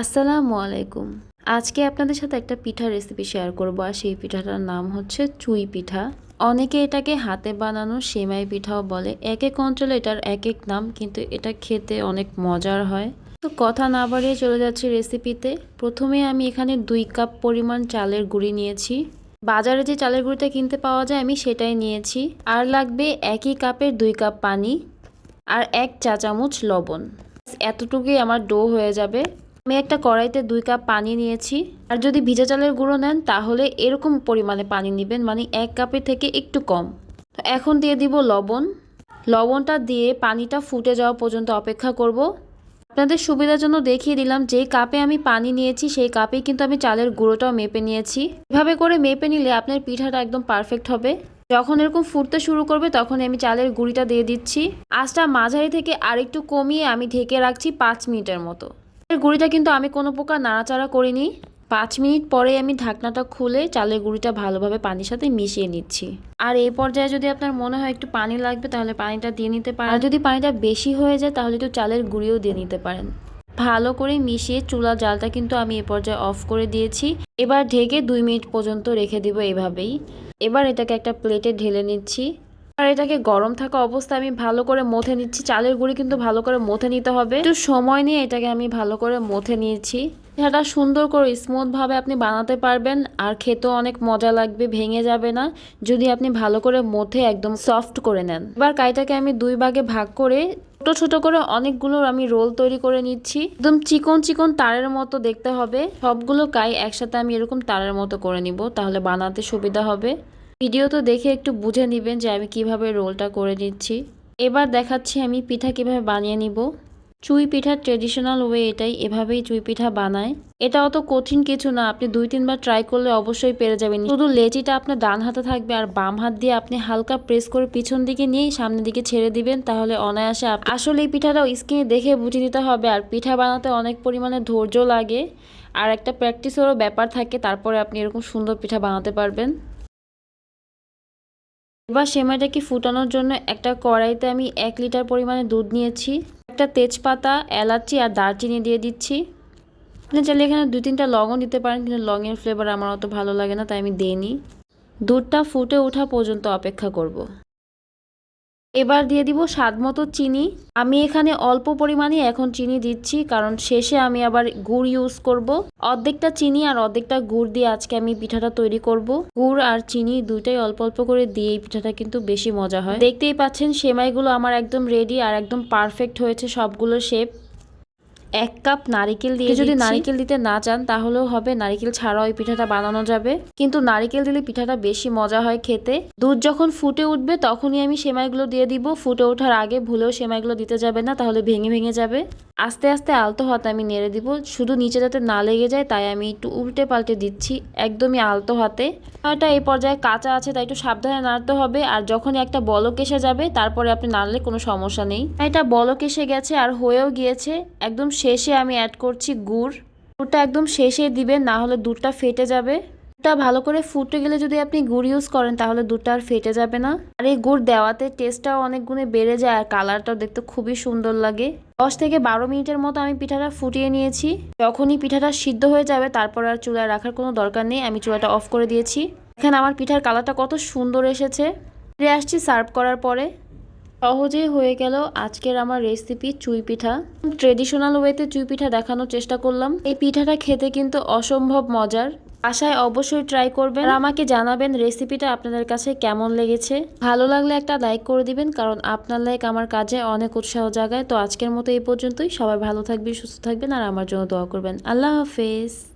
আসসালামু আলাইকুম। আজকে আপনাদের সাথে একটা পিঠা রেসিপি শেয়ার করব আর সেই পিঠাটার নাম হচ্ছে চুই পিঠা। অনেকে এটাকে হাতে বানানো সেমাই পিঠাও বলে। এক এক অঞ্চলে এটার এক এক নাম, কিন্তু এটা খেতে অনেক মজার হয়। তো কথা না বাড়িয়ে চলে যাচ্ছি রেসিপিতে প্রথমে আমি এখানে দুই কাপ পরিমাণ চালের গুঁড়ি নিয়েছি। বাজারে যে চালের গুঁড়িটা কিনতে পাওয়া যায়, আমি সেটাই নিয়েছি। আর লাগবে একই কাপের দুই কাপ পানি আর এক চা চামচ লবণ এতটুকুই আমার ডো হয়ে যাবে। আমি একটা কড়াইতে দুই কাপ পানি নিয়েছি। আর যদি ভিজা চালের গুঁড়ো নেন, তাহলে এরকম পরিমাণে পানি নেবেন মানে এক কাপের থেকে একটু কম। তো এখন দিয়ে দিব লবণ। লবণটা দিয়ে পানিটা ফুটে যাওয়া পর্যন্ত অপেক্ষা করব। আপনাদের সুবিধার জন্য দেখিয়ে দিলাম, যে কাপে আমি পানি নিয়েছি, সেই কাপেই কিন্তু আমি চালের গুঁড়োটাও মেপে নিয়েছি। এভাবে করে মেপে নিলে আপনার পিঠাটা একদম পারফেক্ট হবে। যখন এরকম ফুটতে শুরু করবে তখন আমি চালের গুঁড়িটা দিয়ে দিচ্ছি। আঁচটা মাঝারি থেকে আরেকটু কমিয়ে আমি ঢেকে রাখছি পাঁচ মিনিটের মতো। গুঁড়িটা কিন্তু আমি কোনো প্রকার নাড়াচাড়া করিনি। পাঁচ মিনিট পরে আমি ঢাকনাটা খুলে চালের গুঁড়িটা ভালোভাবে পানির সাথে মিশিয়ে নিচ্ছি। আর এই পর্যায়ে যদি আপনার মনে হয় একটু পানি লাগবে, তাহলে পানিটা দিয়ে নিতে পারেন। যদি পানিটা বেশি হয়ে যায়, তাহলে একটু চালের গুঁড়িও দিয়ে নিতে পারেন। ভালো করে মিশিয়ে চুলা জালটা কিন্তু আমি এ পর্যায়ে অফ করে দিয়েছি। এবার ঢেকে দুই মিনিট পর্যন্ত রেখে দিব এভাবেই। এবার এটাকে একটা প্লেটে ঢেলে নিচ্ছি। আর এটাকে গরম থাকা অবস্থায় আমি ভালো করে মথে নিচ্ছি। চালের গুঁড়ি কিন্তু ভালো করে মথে নিতে হবে। একটু সময় নিয়ে এটাকে আমি ভালো করে মথে নিয়েছি। এটা সুন্দর করে স্মুথ ভাবে আপনি বানাতে পারবেন। আর খেতেও অনেক মজা লাগবে, ভেঙে যাবে না। যদি আপনি ভালো করে মথে একদম সফট করে নেন। এবার কাইটাকে আমি দুই ভাগে ভাগ করে ছোট ছোট করে অনেকগুলো আমি রোল তৈরি করে নিচ্ছি। একদম চিকন চিকন তারের মতো দেখতে হবে। সবগুলো কাই একসাথে আমি এরকম তারের মতো করে নিব, তাহলে বানাতে সুবিধা হবে। ভিডিও তো দেখে একটু বুঝে নেবেন যে আমি কীভাবে রোলটা করে নিচ্ছি। এবার দেখাচ্ছি আমি পিঠা কীভাবে বানিয়ে নিব। চুই পিঠার ট্রেডিশনাল ওয়ে এটাই এভাবেই চুই পিঠা বানায়। এটা অত কঠিন কিছু না, আপনি দুই তিনবার ট্রাই করলে অবশ্যই পেরে যাবেন। শুধু লেচিটা আপনার ডান হাতে থাকবে আর বাম হাত দিয়ে আপনি হালকা প্রেস করে পিছন দিকে নিয়েই সামনের দিকে ছেড়ে দিবেন, তাহলে অনায়াসে আসলে এই পিঠাটা স্কিনে দেখে বুঝে নিতে হবে আর পিঠা বানাতে অনেক পরিমাণে ধৈর্য লাগে। আর একটা প্র্যাকটিসেরও ব্যাপার থাকে, তারপরে আপনি এরকম সুন্দর পিঠা বানাতে পারবেন। এবার সেমাইটাকে ফুটানোর জন্য একটা কড়াইতে আমি এক লিটার পরিমাণে দুধ নিয়েছি, একটা তেজপাতা, এলাচি আর দারচিনি দিয়ে দিচ্ছি আপনি চাইলে এখানে দুই তিনটা লবণ দিতে পারেন, কিন্তু লঙের ফ্লেভার আমার অত ভালো লাগে না, তাই আমি দিইনি দুধটা ফুটে ওঠা পর্যন্ত অপেক্ষা করব। এবার দিয়ে দিব স্বাদ মতো চিনি। আমি এখানে অল্প পরিমাণে এখন চিনি দিচ্ছি, কারণ শেষে আমি আবার গুড় ইউজ করব। অর্ধেকটা চিনি আর অর্ধেকটা গুড় দিয়ে আজকে আমি পিঠাটা তৈরি করব। গুড় আর চিনি দুইটাই অল্প অল্প করে দিয়ে এই পিঠাটা কিন্তু বেশি মজা হয়। দেখতেই পাচ্ছেন, সেমাইগুলো আমার একদম রেডি আর একদম পারফেক্ট হয়েছে সবগুলো শেপ এক কাপ নারিকেল দিয়ে যদি নারিকেল দিতে না চান তাহলেও হবে নারিকেল ছাড়াও এই পিঠাটা বানানো যাবে। কিন্তু নারিকেল দিলে পিঠাটা বেশি মজা হয় খেতে। দুধ যখন ফুটে উঠবে তখনই আমি সেমাইগুলো দিয়ে দিব। ফুটে ওঠার আগে ভুলেও সেমাইগুলো দিতে যাবে না তাহলে ভেঙে ভেঙে যাবে। আস্তে আস্তে আলতো হাতে আমি নেড়ে দিব। শুধু নিচে যাতে না লেগে যায় তাই আমি একটু উল্টে পাল্টে দিচ্ছি একদমই আলতো হাতে। এটা এই পর্যায়ে কাঁচা আছে তাই একটু সাবধানে নাড়তে হবে। আর যখনই একটা বলক এসে যাবে তারপরে আপনি নাড়লে কোনো সমস্যা নেই। এটা বলক এসে গেছে আর হয়েও গিয়েছে। একদম শেষে আমি অ্যাড করছি গুড়। গুড়টা একদম শেষে দিবেন, না হলে দুধটা ফেটে যাবে। দুধটা ভালো করে ফুটে গেলে যদি আপনি গুড় ইউজ করেন, তাহলে দুধটা আর ফেটে যাবে না। আর এই গুড় দেওয়াতে টেস্টটাও অনেক গুণে বেড়ে যায় আর কালারটাও দেখতে খুবই সুন্দর লাগে। দশ থেকে বারো মিনিটের মতো আমি পিঠাটা ফুটিয়ে নিয়েছি। যখনই পিঠাটা সিদ্ধ হয়ে যাবে, তারপর আর চুলায় রাখার কোনো দরকার নেই। আমি চুলাটা অফ করে দিয়েছি। এখানে আমার পিঠার কালারটা কত সুন্দর এসেছে। ফিরে আসছি সার্ভ করার পরে। সহজেই হয়ে গেল আজকের আমার রেসিপি চুই পিঠা। ট্রেডিশনাল ওয়েতে চুই পিঠা দেখানোর চেষ্টা করলাম। এই পিঠাটা খেতে কিন্তু অসম্ভব মজার। আশায় অবশ্যই ট্রাই করবেন। আর আমাকে জানাবেন রেসিপিটা আপনাদের কাছে কেমন লেগেছে। ভালো লাগলে একটা লাইক করে দিবেন, কারণ আপনার লাইক আমার কাজে অনেক উৎসাহ জাগায়। তো আজকের মতো এই পর্যন্তই। সবাই ভালো থাকবেন, সুস্থ থাকবেন, আর আমার জন্য দোয়া করবেন। আল্লাহ হাফেজ।